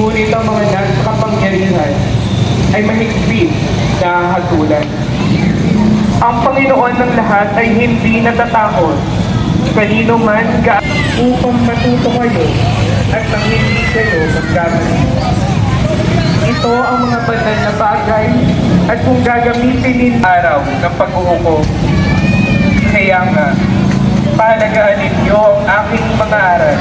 Ngunit ang mga nagkapangyarihan ay mahigpit na hatulan. Ang Panginoon ng lahat ay hindi natatakot kanino man ka upang matuto kayo at nang hindi kayo magkamali. Ito ang mga banal na bagay at kung gagamitin din araw ng pag-uuko. Kaya nga, pahalagaan ninyo ang aking mga aral.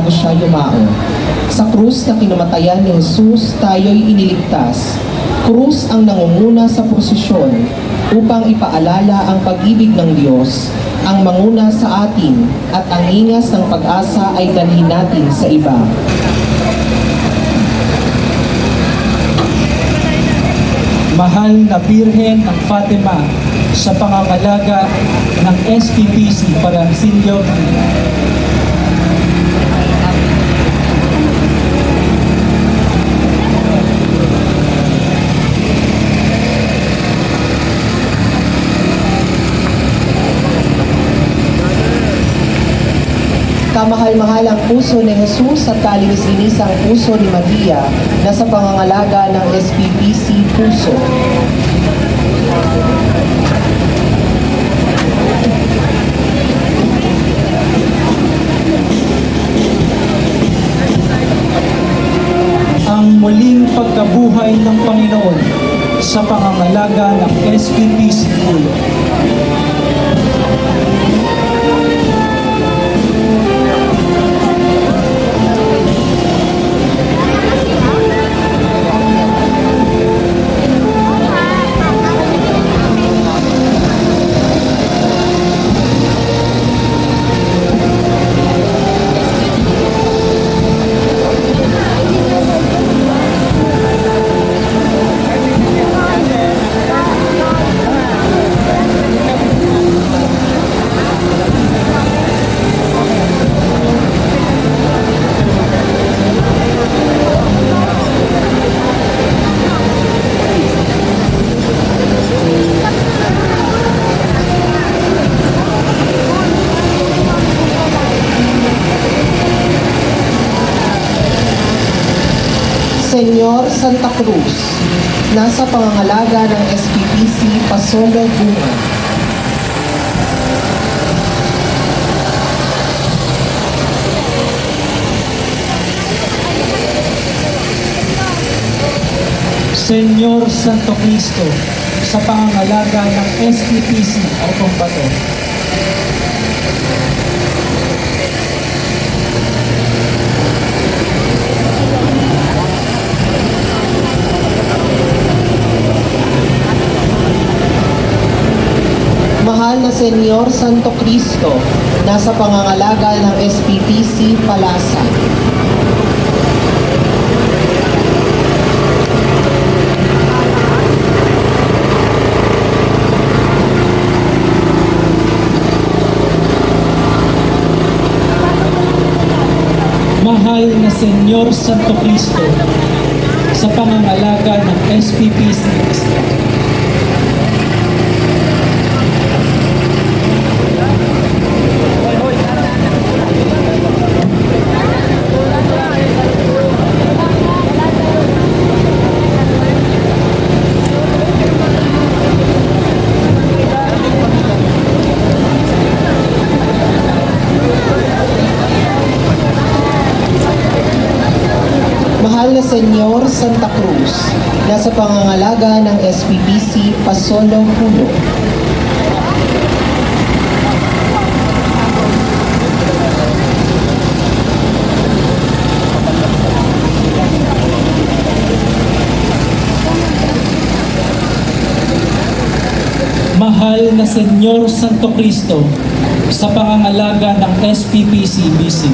Bago siya yumao. Sa krus na kinamatayan ni Jesus, tayo'y iniligtas. Krus ang nangunguna sa prosesyon upang ipaalala ang pag-ibig ng Diyos, ang manguna sa atin at ang ingas ng pag-asa ay dalhin natin sa iba. Mahal na Birhen ng Fatima sa pangangalaga ng SPPC Parasilyo Kamahal-mahal ang puso ni Jesus at kalinis-linisang puso ni Maria na sa pangangalaga ng SPPC Puso. ang muling pagkabuhay ng Panginoon sa pangangalaga ng SPPC Cruz, nasa pangangalaga ng SPPC Pasolo Bunga. Senyor Santo Cristo sa pangangalaga ng SPPC Arcombato. Mahal na Senyor Santo Cristo, nasa pangangalaga ng SPPC Palasa. Mahal na Senyor Santo Cristo sa pangangalaga ng SPPC Mahal na Senyor Santa Cruz na sa pangangalaga ng Pasolo Pulo. Mahal na Senyor Santo Cristo, sa pangangalaga ng SPPC BC.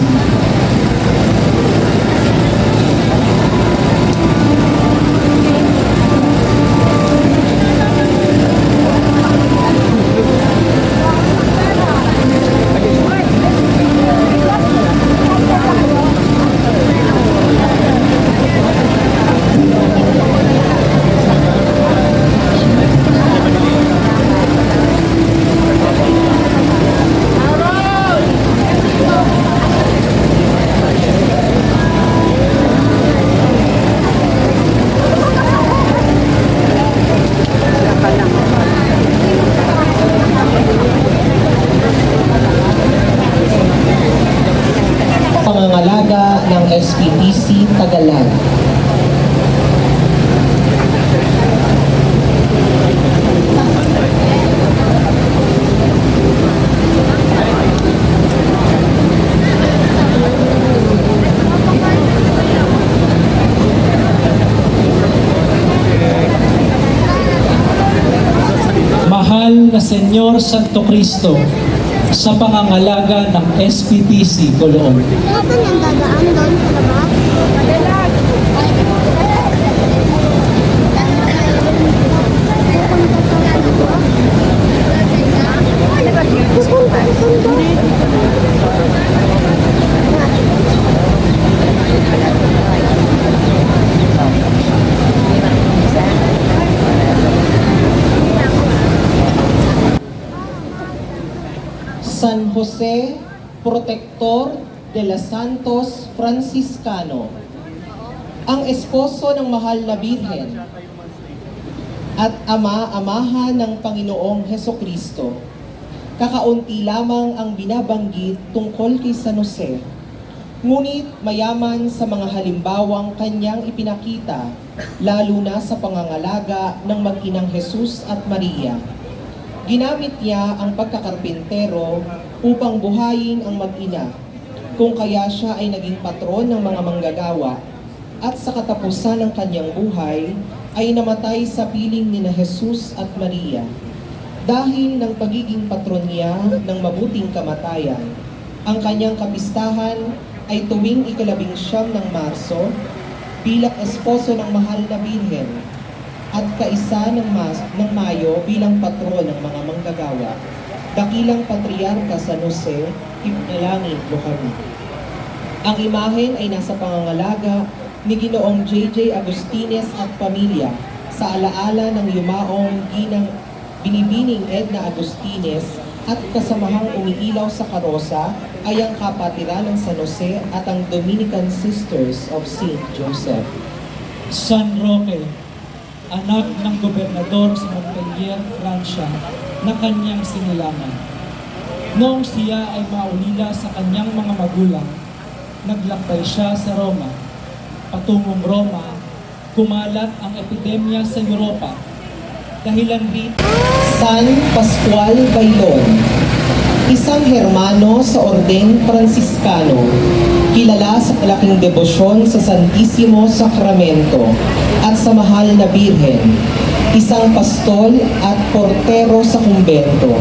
Pangangalaga ng SPPC Tagalan. Mahal na Senyor Santo Cristo, sa pangangalaga ng SPPC Coloon. Saan yung dadaan doon sa labas? Jose Protector de los Santos Franciscano, ang esposo ng mahal na Birhen at ama-amahan ng Panginoong Heso Kristo. Kakaunti lamang ang binabanggit tungkol kay San Jose. Ngunit mayaman sa mga halimbawang kanyang ipinakita, lalo na sa pangangalaga ng mag-inang Jesus at Maria. Ginamit niya ang pagkakarpintero upang buhayin ang mag-ina, kung kaya siya ay naging patron ng mga manggagawa at sa katapusan ng kanyang buhay ay namatay sa piling ni na Jesus at Maria. Dahil ng pagiging patron niya ng mabuting kamatayan, ang kanyang kapistahan ay tuwing ikalabing siyam ng Marso bilang esposo ng mahal na Birhen at kaisa ng, mas, ng Mayo bilang patron ng mga manggagawa. Dakilang Patriarka San Jose, Ibnalangin mo kami. Ang imahen ay nasa pangangalaga ni Ginoong J.J. Agustines at pamilya sa alaala ng yumaong ginang binibining Edna Agustines at kasamahang umiilaw sa karosa ay ang kapatiran ng San Jose at ang Dominican Sisters of St. Joseph. San Roque, anak ng gobernador sa Montpellier, Francia, na kanyang sinilangan. Noong siya ay maulila sa kanyang mga magulang, naglakbay siya sa Roma. Patungong Roma, kumalat ang epidemya sa Europa. Dahilan rito, San Pascual Bailon, isang Hermano sa Orden Franciscano, kilala sa malaking debosyon sa Santisimo Sacramento at sa mahal na Birhen, isang pastol at portero sa kumbento.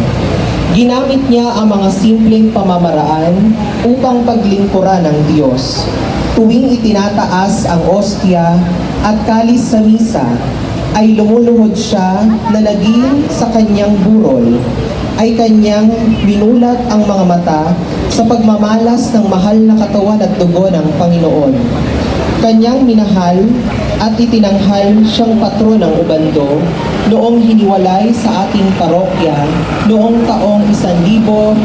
Ginamit niya ang mga simpleng pamamaraan upang paglingkuran ng Diyos. Tuwing itinataas ang ostya at kalis sa misa, ay lumuluhod siya na naging sa kanyang burol, ay kanyang binulat ang mga mata sa pagmamalas ng mahal na katawan at dugo ng Panginoon. Kanyang minahal at itinanghal siyang patron ng Ubando noong hiniwalay sa ating parokya noong taong 1774.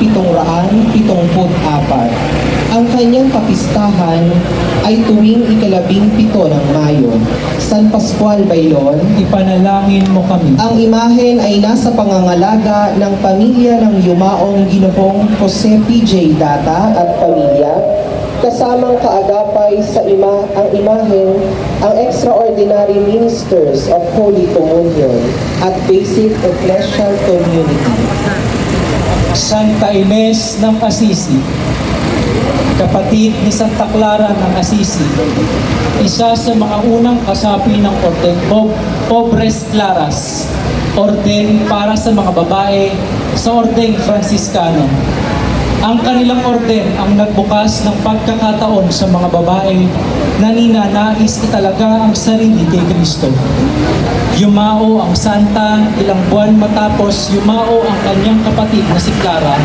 Ang kanyang kapistahan ay tuwing ikalabing pito ng Mayo. San Pascual Bailon, ipanalangin mo kami. ang imahen ay nasa pangangalaga ng pamilya ng yumaong ginoong Jose P.J. Data at pamilya kasamang kaagapay sa ima ang imahen ang extraordinary ministers of Holy Communion at basic ecclesial community. Santa Ines ng Assisi, kapatid ni Santa Clara ng Assisi, isa sa mga unang kasapi ng Orden Pob Pobres Claras, orden para sa mga babae sa Orden Franciscano. Ang kanilang orden ang nagbukas ng pagkakataon sa mga babae na ninanais italaga ang sarili kay Kristo. Yumao ang santa ilang buwan matapos yumao ang kanyang kapatid na si Clara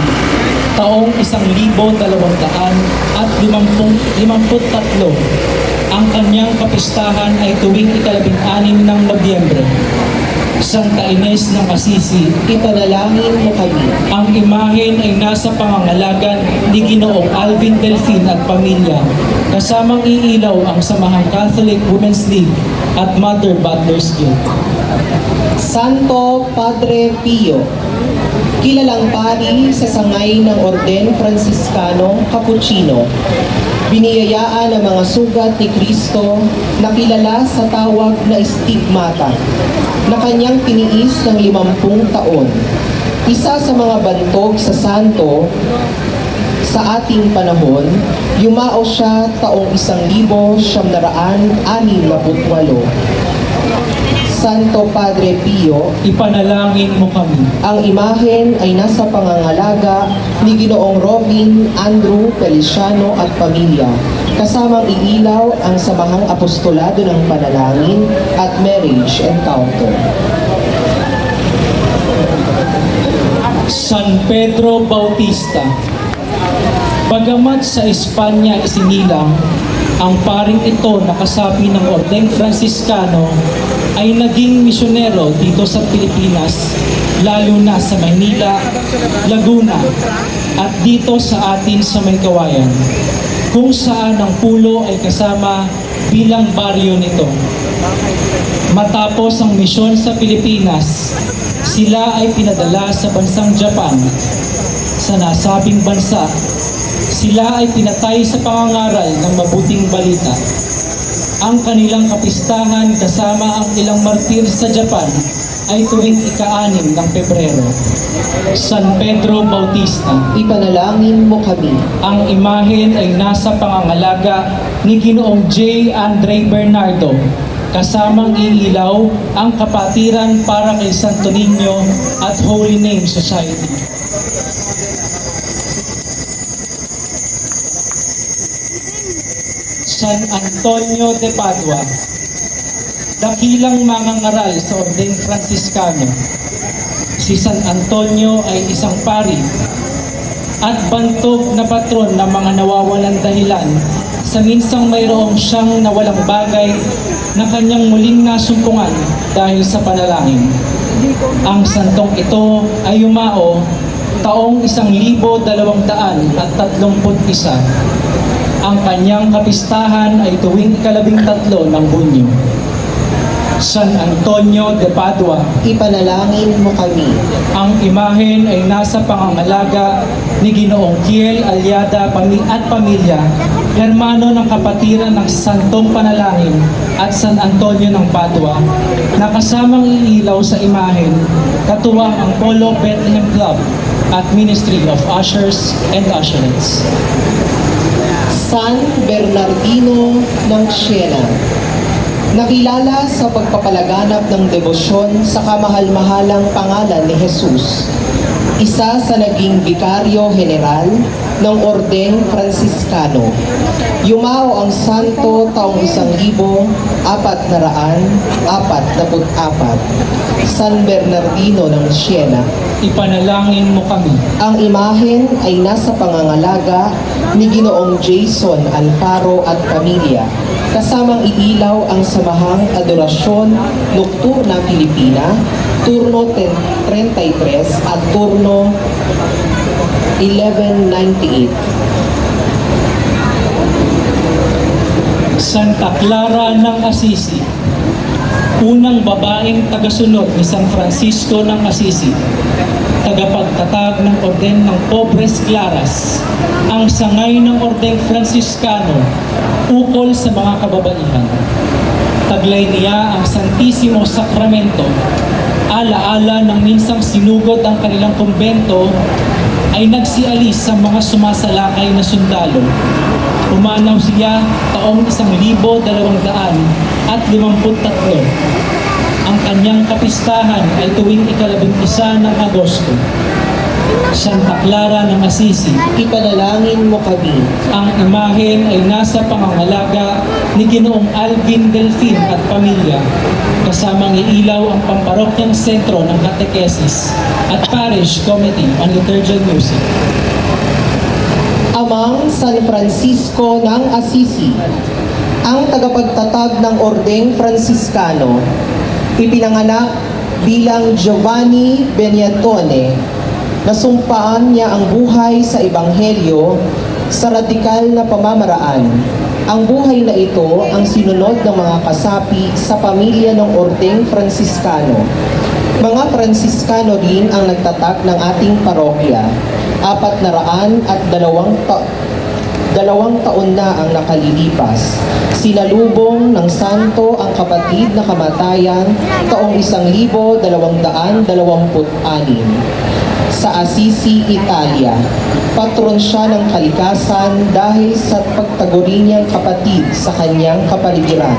taong isang libo dalawang daan at limampung, limamput tatlo. Ang kanyang kapistahan ay tuwing ikalabing anim ng Nobyembre. Santa Ines ng Assisi, Ipanalangin mo kami. ang imahen ay nasa pangangalagan ni Ginoong Alvin Delfin at pamilya. Kasamang iilaw ang Samahang Catholic Women's League at Mother Butler's Guild. Santo Padre Pio, kilalang pari sa sangay ng Orden Franciscano Cappuccino. Biniyayaan ang mga sugat ni Kristo na kilala sa tawag na stigmata na kanyang tiniis ng limampung taon. Isa sa mga bantog sa santo sa ating panahon, yumao siya taong isang libo siyam naraan anim na putwalo. Santo Padre Pio, Ipanalangin mo kami. ang imahen ay nasa pangangalaga ni Ginoong Robin Andrew Feliciano at pamilya. Kasamang iilaw ang samahang apostolado ng panalangin at marriage encounter. San Pedro Bautista. Bagamat sa Espanya isinilang, ang paring ito na kasapi ng Ordeng Franciscano ay naging misyonero dito sa Pilipinas, lalo na sa Maynila, Laguna, at dito sa atin sa Maykawayan, kung saan ang pulo ay kasama bilang baryo nito. Matapos ang misyon sa Pilipinas, sila ay pinadala sa bansang Japan. Sa nasabing bansa, sila ay pinatay sa pangangaral ng mabuting balita. Ang kanilang kapistahan kasama ang ilang martir sa Japan ay tuwing ika-anim ng Pebrero. San Pedro Bautista, Ipanalangin mo kami. ang imahen ay nasa pangangalaga ni Ginoong J. Andre Bernardo. Kasamang iilaw ang kapatiran para kay Santo Niño at Holy Name Society. San Antonio de Padua, dakilang mangangaral sa Ordeng Franciscano. Si San Antonio ay isang pari at bantog na patron ng mga nawawalan dahilan sa minsang mayroong siyang nawalang bagay na kanyang muling nasumpungan dahil sa panalangin. Ang santong ito ay umao taong 1231 ang kanyang kapistahan ay tuwing ikalabing tatlo ng Bunyo. San Antonio de Padua, Ipanalangin mo kami. ang imahen ay nasa pangangalaga ni Ginoong Kiel Aliada pami at pamilya, hermano ng kapatiran ng Santong Panalangin at San Antonio ng Padua, na kasamang iilaw sa imahen, katuwang ang Polo Bethlehem Club at Ministry of Ushers and Usherettes. Bernardino ng Siena. Nakilala sa pagpapalaganap ng debosyon sa kamahal-mahalang pangalan ni Jesus. Isa sa naging vikaryo general ng Ordeng Franciscano. Yumao ang santo taong isang libo, apat na raan, apat na apat. San Bernardino ng Siena. Ipanalangin mo kami. Ang imahen ay nasa pangangalaga ni Ginoong Jason Alfaro at pamilya. Kasamang iilaw ang samahang adorasyon Nocturna Pilipina, turno 10 33 at turno 1198. Santa Clara ng Assisi, unang babaeng tagasunod ni San Francisco ng Assisi, tagapagtatag ng Orden ng Pobres Claras, ang sangay ng Orden Franciscano ukol sa mga kababaihan. Taglay niya ang Santisimo Sacramento, alaala ng minsang sinugod ang kanilang kumbento ay nagsialis sa mga sumasalakay na sundalo. Umanaw siya taong isang libo dalawang daan at limamput tatlo. Ang kanyang kapistahan ay tuwing ikalabing isa ng Agosto. Santa Clara ng Assisi, Ipanalangin mo kami. ang imahen ay nasa pangangalaga ni Ginoong Alvin Delfin at pamilya, kasamang iilaw ang pamparokyang sentro ng Catechesis at Parish Committee on Liturgical Music. Amang San Francisco ng Assisi, ang tagapagtatag ng Ordeng Franciscano, ipinanganak bilang Giovanni Beniatone, Nasumpaan niya ang buhay sa Ebanghelyo sa radikal na pamamaraan. Ang buhay na ito ang sinunod ng mga kasapi sa pamilya ng Orteng Fransiskano. Mga Fransiskano rin ang nagtatag ng ating parokya. Apat na raan at dalawang ta- dalawang taon na ang nakalilipas. Sinalubong ng santo ang kapatid na kamatayan taong 1226 sa Assisi, Italia. Patron siya ng kalikasan dahil sa pagtaguri niyang kapatid sa kanyang kapaligiran.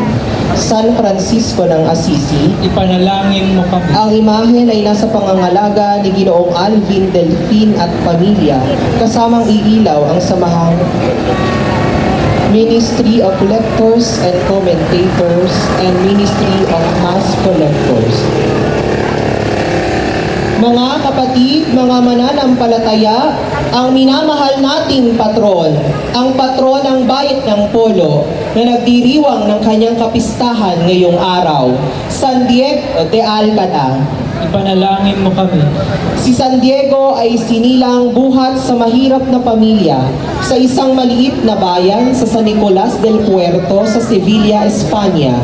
San Francisco ng Assisi, Ipanalangin mo kami. ang imahen ay nasa pangangalaga ni Ginoong Alvin Delfin at pamilya, kasamang iilaw ang samahang Ministry of Lectors and Commentators and Ministry of Mass Collectors. Mga kapatid, mga mananampalataya, ang minamahal nating patron, ang patron ng bayit ng Polo na nagdiriwang ng kanyang kapistahan ngayong araw, San Diego de Alcala. Ipanalangin mo kami. Si San Diego ay sinilang buhat sa mahirap na pamilya sa isang maliit na bayan sa San Nicolas del Puerto sa Sevilla, Espanya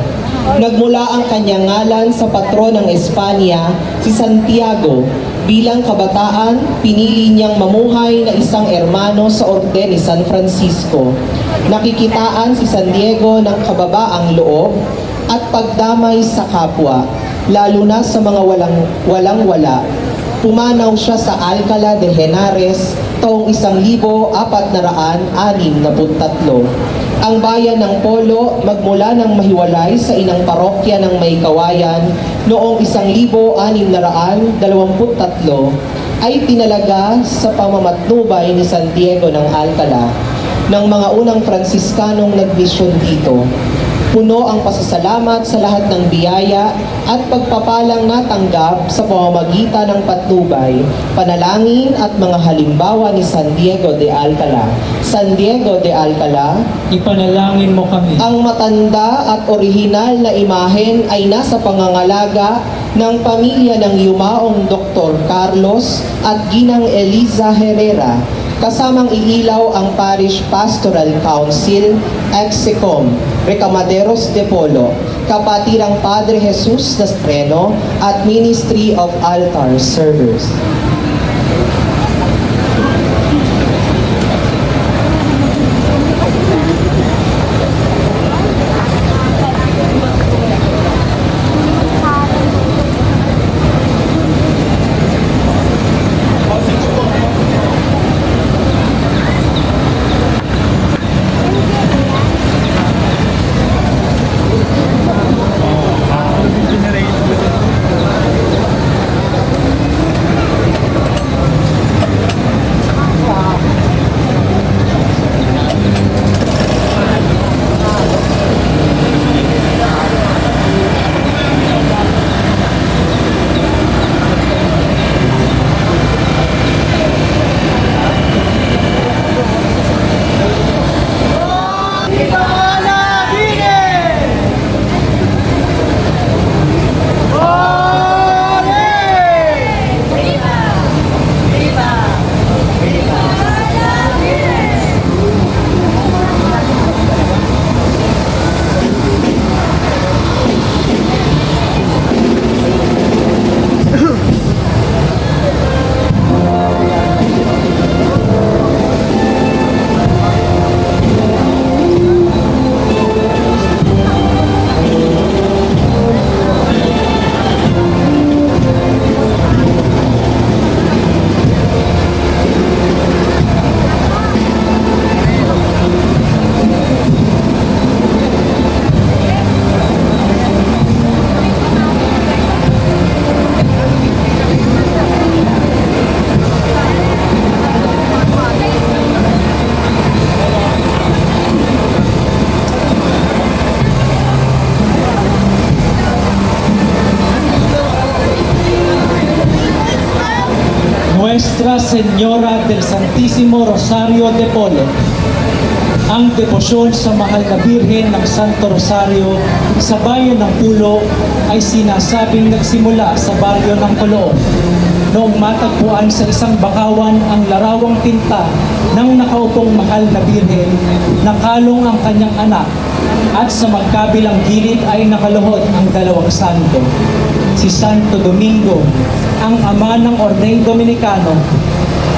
nagmula ang kanyang ngalan sa patron ng Espanya, si Santiago. Bilang kabataan, pinili niyang mamuhay na isang ermano sa Orden ni San Francisco. Nakikitaan si San Diego ng kababaang loob at pagdamay sa kapwa, lalo na sa mga walang, walang wala. Pumanaw siya sa Alcala de Henares taong 1463. Ang bayan ng Polo magmula ng mahiwalay sa inang parokya ng May Kawayan noong isang libo anim na raan dalawamput tatlo ay tinalaga sa pamamatnubay ni San Diego ng Alcala ng mga unang Fransiskanong nagmisyon dito. Puno ang pasasalamat sa lahat ng biyaya at pagpapalang natanggap sa pamamagitan ng patnubay, panalangin at mga halimbawa ni San Diego de Alcala. San Diego de Alcala, Ipanalangin mo kami. ang matanda at orihinal na imahen ay nasa pangangalaga ng pamilya ng yumaong Dr. Carlos at Ginang Eliza Herrera kasamang iilaw ang Parish Pastoral Council, Execom, Recamaderos de Polo, Kapatirang Padre Jesus Nastreno at Ministry of Altar Servers. Santísimo Rosario de Polo. Ang debosyon sa mahal na Birhen ng Santo Rosario sa bayan ng Pulo ay sinasabing nagsimula sa baryo ng Coloon. Noong matagpuan sa isang bakawan ang larawang tinta ng nakaupong mahal na Birhen, nakalong ang kanyang anak at sa magkabilang gilid ay nakaluhod ang dalawang santo. Si Santo Domingo, ang ama ng Ordeng Dominicano,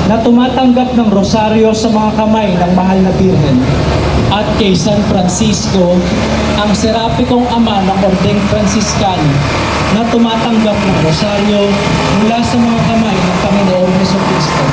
na tumatanggap ng rosaryo sa mga kamay ng mahal na Birhen. At kay San Francisco, ang serapikong ama ng Ordeng Franciscano na tumatanggap ng rosaryo mula sa mga kamay ng Panginoong Heso Kristo.